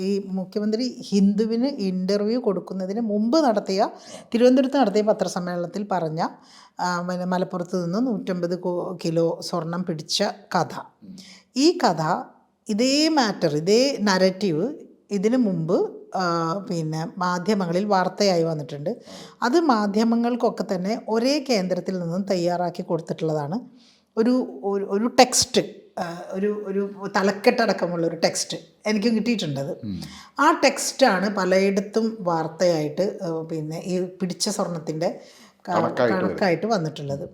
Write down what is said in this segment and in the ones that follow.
ഈ മുഖ്യമന്ത്രി ഹിന്ദുവിന് ഇന്റർവ്യൂ കൊടുക്കുന്നതിന് മുമ്പ് നടത്തിയ തിരുവനന്തപുരത്ത് നടത്തിയ പത്രസമ്മേളനത്തിൽ പറഞ്ഞ മലപ്പുറത്ത് നിന്ന് നൂറ്റമ്പത് കിലോ സ്വർണം പിടിച്ച കഥ. ഈ കഥ ഇതേ മാറ്റർ ഇതേ നരറ്റീവ് ഇതിനു മുമ്പ് പിന്നെ മാധ്യമങ്ങളിൽ വാർത്തയായി വന്നിട്ടുണ്ട്. അത് മാധ്യമങ്ങൾക്കൊക്കെ തന്നെ ഒരേ കേന്ദ്രത്തിൽ നിന്നും തയ്യാറാക്കി കൊടുത്തിട്ടുള്ളതാണ്. ഒരു- ഒരു ടെക്സ്റ്റ് ഒരു ഒരു തലക്കെട്ടടക്കമുള്ള ഒരു ടെക്സ്റ്റ് എനിക്കും കിട്ടിയിട്ടുണ്ടത്. ആ ടെക്സ്റ്റാണ് പലയിടത്തും വാർത്തയായിട്ട് പിന്നെ ഈ പിടിച്ച സ്വർണത്തിന്റെ കണക്കായിട്ട് വന്നിട്ടുള്ളത്.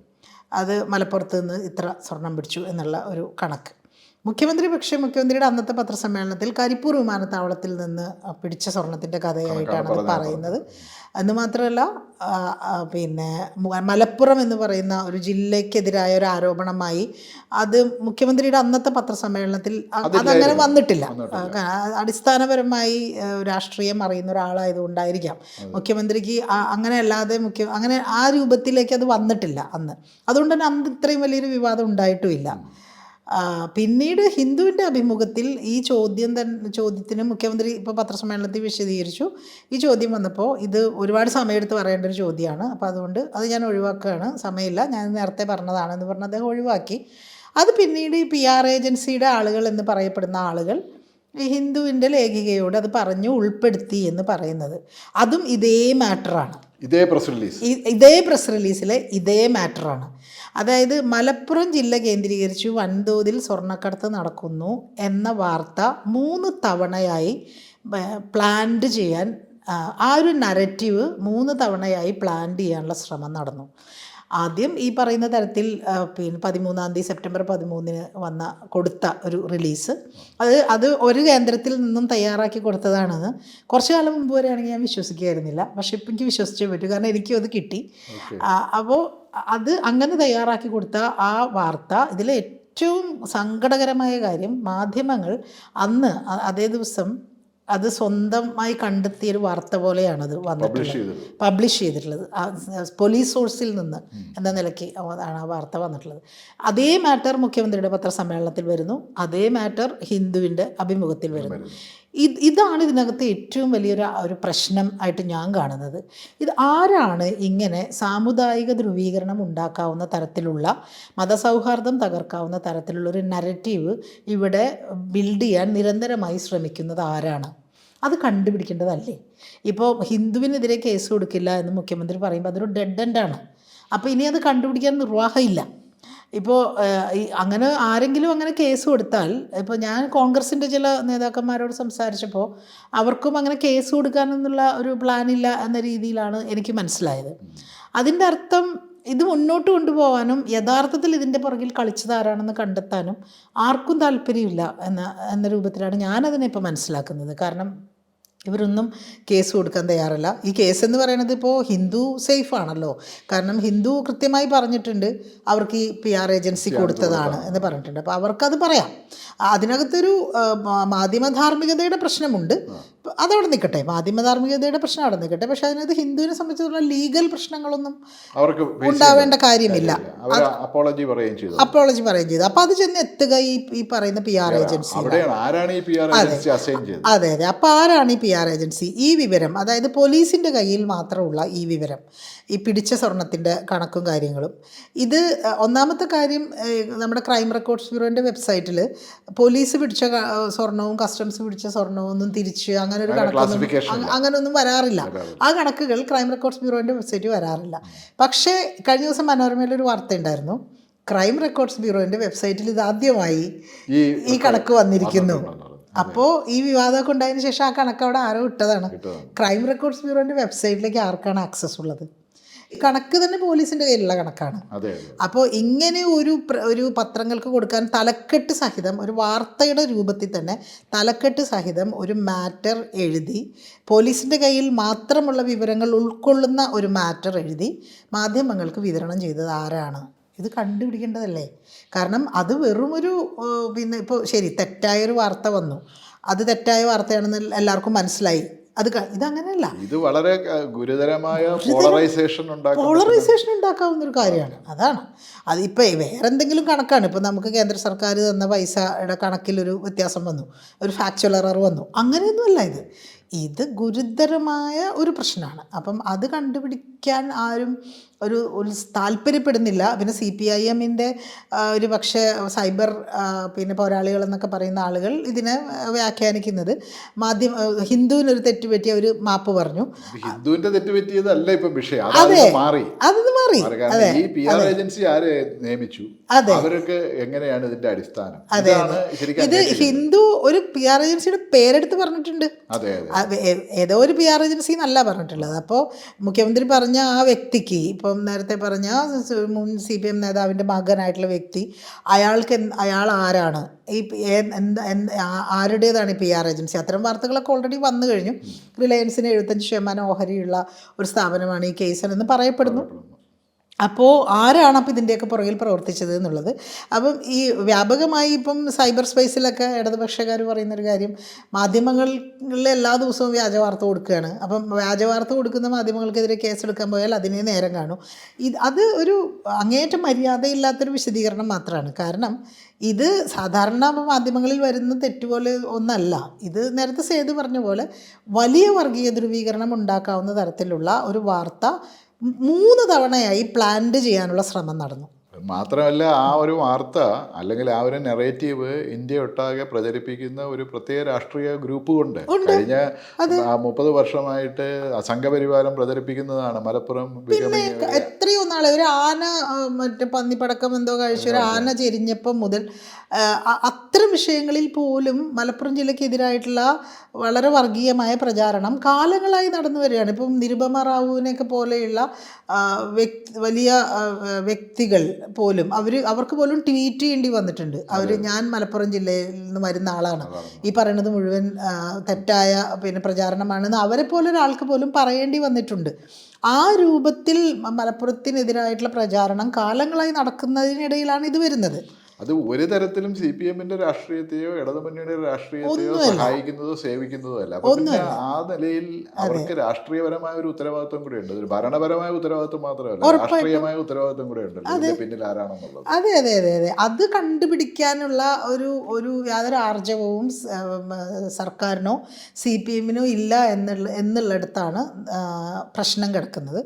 അത് മലപ്പുറത്ത് നിന്ന് ഇത്ര സ്വർണം പിടിച്ചു എന്നുള്ള ഒരു കണക്ക്. മുഖ്യമന്ത്രി പക്ഷേ മുഖ്യമന്ത്രിയുടെ അന്നത്തെ പത്രസമ്മേളനത്തിൽ കരിപ്പൂർ വിമാനത്താവളത്തിൽ നിന്ന് പിടിച്ച സ്വർണത്തിന്റെ കഥയായിട്ടാണ് അത് പറയുന്നത്. എന്ന് മാത്രമല്ല പിന്നെ മലപ്പുറം എന്ന് പറയുന്ന ഒരു ജില്ലയ്ക്കെതിരായ ഒരു ആരോപണമായി അത് മുഖ്യമന്ത്രിയുടെ അന്നത്തെ പത്രസമ്മേളനത്തിൽ അതങ്ങനെ വന്നിട്ടില്ല. അടിസ്ഥാനപരമായി രാഷ്ട്രീയം അറിയുന്ന ഒരാളായതുകൊണ്ടായിരിക്കാം. മുഖ്യമന്ത്രിക്ക് അങ്ങനെ അല്ലാതെ മുഖ്യ അങ്ങനെ ആ രൂപത്തിലേക്ക് അത് വന്നിട്ടില്ല അന്ന്. അതുകൊണ്ട് തന്നെ അന്ന് ഇത്രയും വലിയൊരു വിവാദം ഉണ്ടായിട്ടുമില്ല. പിന്നീട് ഹിന്ദുവിന്റെ അഭിമുഖത്തിൽ ഈ ചോദ്യം തന്നെ ചോദ്യത്തിന് മുഖ്യമന്ത്രി ഇപ്പോൾ പത്രസമ്മേളനത്തിൽ വിശദീകരിച്ചു. ഈ ചോദ്യം വന്നപ്പോൾ ഇത് ഒരുപാട് സമയമെടുത്ത് പറയേണ്ട ഒരു ചോദ്യമാണ്. അപ്പോൾ അതുകൊണ്ട് അത് ഞാൻ ഒഴിവാക്കുകയാണ്. സമയമില്ല. ഞാൻ നേരത്തെ പറഞ്ഞതാണ് എന്ന് പറഞ്ഞ് അദ്ദേഹം ഒഴിവാക്കി. അത് പിന്നീട് ഈ പി ആർ ഏജൻസിയുടെ ആളുകൾ എന്ന് പറയപ്പെടുന്ന ആളുകൾ ഈ ഹിന്ദുവിന്റെ ലേഖികയോട് അത് പറഞ്ഞു ഉൾപ്പെടുത്തി എന്ന് പറയുന്നത്. അതും ഇതേ മാറ്ററാണ്. ഇതേ പ്രസ് റിലീസ്. ഇതേ പ്രസ് റിലീസിലെ ഇതേ മാറ്ററാണ്. അതായത് മലപ്പുറം ജില്ല കേന്ദ്രീകരിച്ച് വൻതോതിൽ സ്വർണക്കടത്ത് നടക്കുന്നു എന്ന വാർത്ത മൂന്ന് തവണയായി പ്ലാൻഡ് ചെയ്യാൻ ആ, ഒരു നരറ്റീവ് മൂന്ന് തവണയായി പ്ലാൻ ചെയ്യാനുള്ള ശ്രമം നടന്നു. ആദ്യം ഈ പറയുന്ന തരത്തിൽ പിന്നെ പതിമൂന്നാം തീയതി സെപ്റ്റംബർ പതിമൂന്നിന് വന്ന കൊടുത്ത ഒരു റിലീസ്. അത് അത് ഒരു കേന്ദ്രത്തിൽ നിന്നും തയ്യാറാക്കി കൊടുത്തതാണെന്ന് കുറച്ചു കാലം മുമ്പ് വരെയാണെങ്കിൽ ഞാൻ വിശ്വസിക്കുകയായിരുന്നില്ല. പക്ഷേ ഇപ്പം എനിക്ക് വിശ്വസിച്ചേ പറ്റൂ. കാരണം എനിക്കും അത് കിട്ടി. അപ്പോൾ അത് അങ്ങനെ തയ്യാറാക്കി കൊടുത്ത ആ വാർത്ത ഇതിലെ ഏറ്റവും സങ്കടകരമായ കാര്യം മാധ്യമങ്ങൾ അന്ന് അതേ ദിവസം അത് സ്വന്തമായി കണ്ടെത്തിയ ഒരു വാർത്ത പോലെയാണത് വന്നിട്ടുള്ളത്. പബ്ലിഷ് ചെയ്തിട്ടുള്ളത്. പോലീസ് സോഴ്സിൽ നിന്ന് എന്ന നിലയ്ക്ക് ആണ് ആ വാർത്ത വന്നിട്ടുള്ളത്. അതേ മാറ്റർ മുഖ്യമന്ത്രിയുടെ പത്രസമ്മേളനത്തിൽ വരുന്നു. അതേ മാറ്റർ ഹിന്ദുവിന്റെ അഭിമുഖത്തിൽ വരുന്നു. ഇത് ഇതാണ് ഇതിനകത്ത് ഏറ്റവും വലിയൊരു ഒരു പ്രശ്നം ആയിട്ട് ഞാൻ കാണുന്നത്. ഇത് ആരാണ് ഇങ്ങനെ സാമുദായിക ധ്രുവീകരണം ഉണ്ടാക്കാവുന്ന തരത്തിലുള്ള മതസൗഹാർദ്ദം തകർക്കാവുന്ന തരത്തിലുള്ള ഒരു നരറ്റീവ് ഇവിടെ ബിൽഡ് ചെയ്യാൻ നിരന്തരമായി ശ്രമിക്കുന്നത് ആരാണ്? അത് കണ്ടുപിടിക്കേണ്ടതല്ലേ? ഇപ്പോൾ ഹിന്ദുവിനെതിരെ കേസ് കൊടുക്കില്ല എന്ന് മുഖ്യമന്ത്രി പറയുമ്പോൾ അതൊരു ഡെഡ് എൻഡാണ് അപ്പോൾ ഇനി അത് കണ്ടുപിടിക്കാൻ നിർവാഹമില്ല. ഇപ്പോൾ അങ്ങനെ ആരെങ്കിലും അങ്ങനെ കേസ് കൊടുത്താൽ ഇപ്പോൾ ഞാൻ കോൺഗ്രസിന്റെ ചില നേതാക്കന്മാരോട് സംസാരിച്ചപ്പോൾ അവർക്കും അങ്ങനെ കേസ് കൊടുക്കാനെന്നുള്ള ഒരു പ്ലാനില്ല എന്ന രീതിയിലാണ് എനിക്ക് മനസ്സിലായത്. അതിന്റെ അർത്ഥം ഇത് മുന്നോട്ട് കൊണ്ടുപോകാനും യഥാർത്ഥത്തിൽ ഇതിന്റെ പുറകിൽ കളിച്ചതാരാണെന്ന് കണ്ടെത്താനും ആർക്കും താല്പര്യമില്ല എന്ന എന്ന രൂപത്തിലാണ് ഞാനതിനെ ഇപ്പോൾ മനസ്സിലാക്കുന്നത്. കാരണം ഇവരൊന്നും കേസ് കൊടുക്കാൻ തയ്യാറല്ല. ഈ കേസ് എന്ന് പറയുന്നത് ഇപ്പോൾ ഹിന്ദു സേഫ് ആണല്ലോ. കാരണം ഹിന്ദു കൃത്യമായി പറഞ്ഞിട്ടുണ്ട് അവർക്ക് ഈ പി ആർ ഏജൻസി കൊടുത്തതാണ് എന്ന് പറഞ്ഞിട്ടുണ്ട്. അപ്പോൾ അവർക്കത് പറയാം. അതിനകത്തൊരു മാധ്യമധാർമ്മികതയുടെ പ്രശ്നമുണ്ട്. അതവിടെ നിൽക്കട്ടെ മാധ്യമധാർമ്മികതയുടെ പ്രശ്നം അവിടെ നിൽക്കട്ടെ പക്ഷെ അതിനകത്ത് ഹിന്ദുവിനെ സംബന്ധിച്ചിടത്തോളം ലീഗൽ പ്രശ്നങ്ങളൊന്നും അവർക്ക് ഉണ്ടാവേണ്ട കാര്യമില്ല. അപ്പോളജി പറയുകയും ചെയ്തു. അപ്പോളജി പറയുകയും ചെയ്തു. അപ്പോൾ അത് ചെന്ന് എത്തുക ഈ ഈ പറയുന്ന പി ആർ ഏജൻസി ഏജൻസി അതെ. അതെ അപ്പോൾ ആരാണ് ഈ പി ആർ ഏജൻസി ഈ വിവരം അതായത് പോലീസിന്റെ കയ്യിൽ മാത്രമുള്ള ഈ വിവരം ഈ പിടിച്ച സ്വർണത്തിന്റെ കണക്കും കാര്യങ്ങളും. ഇത് ഒന്നാമത്തെ കാര്യം നമ്മുടെ ക്രൈം റെക്കോർഡ്സ് ബ്യൂറോന്റെ വെബ്സൈറ്റിൽ പോലീസ് പിടിച്ച സ്വർണവും കസ്റ്റംസ് പിടിച്ച സ്വർണവും ഒന്നും തിരിച്ച് അങ്ങനെ ഒരു കണക്കൊന്നും classification അങ്ങ- അങ്ങനെയൊന്നും വരാറില്ല. ആ കണക്കുകൾ ക്രൈം റെക്കോർഡ്സ് ബ്യൂറോന്റെ വെബ്സൈറ്റിൽ വരാറില്ല. പക്ഷേ കഴിഞ്ഞ ദിവസം മനോരമയിൽ ഒരു വാർത്ത ഉണ്ടായിരുന്നു. ക്രൈം റെക്കോർഡ്സ് ബ്യൂറോന്റെ വെബ്സൈറ്റിൽ ഇത് ആദ്യമായി ഈ കണക്ക് വന്നിരിക്കുന്നു. അപ്പോൾ ഈ വിവാദമൊക്കെ ഉണ്ടായതിനു ശേഷം ആ കണക്ക് അവിടെ ആരോ ഇട്ടതാണ്. ക്രൈം റെക്കോർഡ്സ് ബ്യൂറോന്റെ വെബ്സൈറ്റിലേക്ക് ആർക്കാണ് ആക്സസ് ഉള്ളത്? കണക്ക് തന്നെ പോലീസിന്റെ കയ്യിലുള്ള കണക്കാണ്. അപ്പോൾ ഇങ്ങനെ ഒരു ഒരു പത്രങ്ങൾക്ക് കൊടുക്കാൻ തലക്കെട്ട് സഹിതം ഒരു വാർത്തയുടെ രൂപത്തിൽ തന്നെ തലക്കെട്ട് സഹിതം ഒരു മാറ്റർ എഴുതി പോലീസിന്റെ കയ്യിൽ മാത്രമുള്ള വിവരങ്ങൾ ഉൾക്കൊള്ളുന്ന ഒരു മാറ്റർ എഴുതി മാധ്യമങ്ങൾക്ക് വിതരണം ചെയ്തത് ആരാണ്? ഇത് കണ്ടുപിടിക്കേണ്ടതല്ലേ? കാരണം അത് വെറും ഒരു ഏഹ്, പിന്നെ ഇപ്പോൾ ശരി തെറ്റായൊരു വാർത്ത വന്നു. അത് തെറ്റായ വാർത്തയാണെന്ന് എല്ലാവർക്കും മനസ്സിലായി. അത് ഇതങ്ങനെയല്ല ഇത് വളരെ ഗുരുതരമായ പോളറൈസേഷൻ പോളറൈസേഷൻ ഉണ്ടാക്കാവുന്ന ഒരു കാര്യമാണ്. അതാണ്. അതിപ്പോൾ വേറെ എന്തെങ്കിലും കണക്കാണ്. ഇപ്പോൾ നമുക്ക് കേന്ദ്ര സർക്കാർ തന്ന പൈസയുടെ കണക്കിലൊരു വ്യത്യാസം വന്നു. ഒരു ഫാക്ച്വൽ എറർ വന്നു. അങ്ങനെയൊന്നുമല്ല ഇത്. ഇത് ഗുരുതരമായ ഒരു പ്രശ്നമാണ്. അപ്പം അത് കണ്ടുപിടിക്കാൻ ആരും ഒരു ഒരു താല്പര്യപ്പെടുന്നില്ല. പിന്നെ സി പി ഐ എമ്മിന്റെ ഒരു പക്ഷേ സൈബർ പിന്നെ പോരാളികൾ എന്നൊക്കെ പറയുന്ന ആളുകൾ ഇതിനെ വ്യാഖ്യാനിക്കുന്നത്. മാധ്യമ ഹിന്ദുവിനൊരു തെറ്റുപറ്റിയ ഒരു മാപ്പ് പറഞ്ഞു. ഹിന്ദുവിന്റെ തെറ്റുപറ്റിയതല്ല ഇപ്പൊ വിഷയം. അതെ. മാറി. അത് മാറി. ഈ പി ആർ ഏജൻസി ആരെ നിയമിച്ചു? അതെ. അവർക്ക് എങ്ങനെയാണ് ഇതിന്റെ അടിസ്ഥാനം? അതെ ഇത് ഹിന്ദു ഒരു പി ആർ ഏജൻസിയുടെ പേരെടുത്ത് പറഞ്ഞിട്ടുണ്ട്. ഏതോ ഒരു പി ആർ ഏജൻസി എന്നല്ല പറഞ്ഞിട്ടുള്ളത്. അപ്പോൾ മുഖ്യമന്ത്രി പറഞ്ഞ ആ വ്യക്തിക്ക് ഇപ്പം നേരത്തെ പറഞ്ഞ മുൻ സി പി എം നേതാവിന്റെ മകനായിട്ടുള്ള വ്യക്തി അയാൾക്ക് അയാൾ ആരാണ്? ഈ എന്ത് ആരുടേതാണ് ഈ പി ആർ ഏജൻസി? അത്തരം വാർത്തകളൊക്കെ ഓൾറെഡി വന്നു കഴിഞ്ഞു. റിലയൻസിന് എഴുപത്തഞ്ച് ശതമാനം ഓഹരിയുള്ള ഒരു സ്ഥാപനമാണ് ഈ കേസൻ എന്ന് പറയപ്പെടുന്നു. അപ്പോൾ ആരാണ് അപ്പോൾ ഇതിന്റെയൊക്കെ പുറകിൽ പ്രവർത്തിച്ചത് എന്നുള്ളത്? അപ്പം ഈ വ്യാപകമായി ഇപ്പം സൈബർ സ്പേസിലൊക്കെ ഇടതുപക്ഷക്കാർ പറയുന്നൊരു കാര്യം മാധ്യമങ്ങളിൽ എല്ലാ ദിവസവും വ്യാജ വാർത്ത കൊടുക്കുകയാണ്. അപ്പം വ്യാജ വാർത്ത കൊടുക്കുന്ന മാധ്യമങ്ങൾക്കെതിരെ കേസെടുക്കാൻ പോയാൽ അതിനെ നേരം കാണും. ഇത് അത് ഒരു അങ്ങേയറ്റം മര്യാദയില്ലാത്തൊരു വിശദീകരണം മാത്രമാണ്. കാരണം ഇത് സാധാരണ മാധ്യമങ്ങളിൽ വരുന്ന തെറ്റുപോലെ ഒന്നല്ല. ഇത് നേരത്തെ സേതു പറഞ്ഞ പോലെ വലിയ വർഗീയ ധ്രുവീകരണം ഉണ്ടാക്കാവുന്ന തരത്തിലുള്ള ഒരു വാർത്ത മൂന്ന് തവണയായി പ്ലാന്റ് ചെയ്യാനുള്ള ശ്രമം നടന്നു. മാത്രമല്ല ആ ഒരു വാർത്ത അല്ലെങ്കിൽ ആ ഒരു നെറേറ്റീവ് ഇന്ത്യ ഒട്ടാകെ പ്രചരിപ്പിക്കുന്ന ഒരു പ്രത്യേക രാഷ്ട്രീയ ഗ്രൂപ്പ് കൊണ്ട് കഴിഞ്ഞ ആ മുപ്പത് വർഷമായിട്ട് സംഘപരിവാരം പ്രചരിപ്പിക്കുന്നതാണ്. മലപ്പുറം പിന്നെ എത്രയോ നാളെ ഒരു ആന മറ്റേ പന്നിപ്പടക്കം എന്തോ കഴിച്ച ഒരു ആന ചെരിഞ്ഞപ്പം മുതൽ അത്തരം വിഷയങ്ങളിൽ പോലും മലപ്പുറം ജില്ലയ്ക്കെതിരായിട്ടുള്ള വളരെ വർഗീയമായ പ്രചാരണം കാലങ്ങളായി നടന്നു വരികയാണ്. ഇപ്പം നിരുപമ റാവുവിനെയൊക്കെ പോലെയുള്ള വ്യക്തി വലിയ വ്യക്തികൾ പോലും അവർ അവർക്ക് പോലും ട്വീറ്റ് ചെയ്യേണ്ടി വന്നിട്ടുണ്ട്. അവർ ഞാൻ മലപ്പുറം ജില്ലയിൽ നിന്ന് വരുന്ന ആളാണ്. ഈ പറയുന്നത് മുഴുവൻ തെറ്റായ പിന്നെ പ്രചാരണമാണെന്ന് അവരെ പോലെ ഒരാൾക്ക് പോലും പറയേണ്ടി വന്നിട്ടുണ്ട്. ആ രൂപത്തിൽ മലപ്പുറത്തിനെതിരായിട്ടുള്ള പ്രചാരണം കാലങ്ങളായി നടക്കുന്നതിനിടയിലാണ് ഇത് വരുന്നത്. അത് ഒരു തരത്തിലും സി പി എമ്മിന്റെ രാഷ്ട്രീയത്തെയോ ഇടതുമുന്നണിയുടെ രാഷ്ട്രീയത്തെയോ സഹായിക്കുന്നതോ സേവിക്കുന്നതോ അല്ല. അപ്പൊ പിന്നെ ആ നിലയിൽ അവർക്ക് രാഷ്ട്രീയപരമായ ഒരു ഉത്തരവാദിത്വം കൂടെ ഉണ്ട് ഒരു ഭരണപരമായ ഉത്തരവാദിത്വം മാത്രമല്ല രാഷ്ട്രീയമായ ഉത്തരവാദിത്വം കൂടെ ഉണ്ട് ഇതിന്റെ പിന്നിൽ ആരാണെന്നുള്ളത്. അതെ അതെ അതെ അതെ. അത് കണ്ടുപിടിക്കാനുള്ള ഒരു ഒരു യാതൊരു ആർജവവും സർക്കാരിനോ സി പി എമ്മിനോ ഇല്ല എന്നുള്ള എന്നുള്ളിടത്താണ് പ്രശ്നം കിടക്കുന്നത്.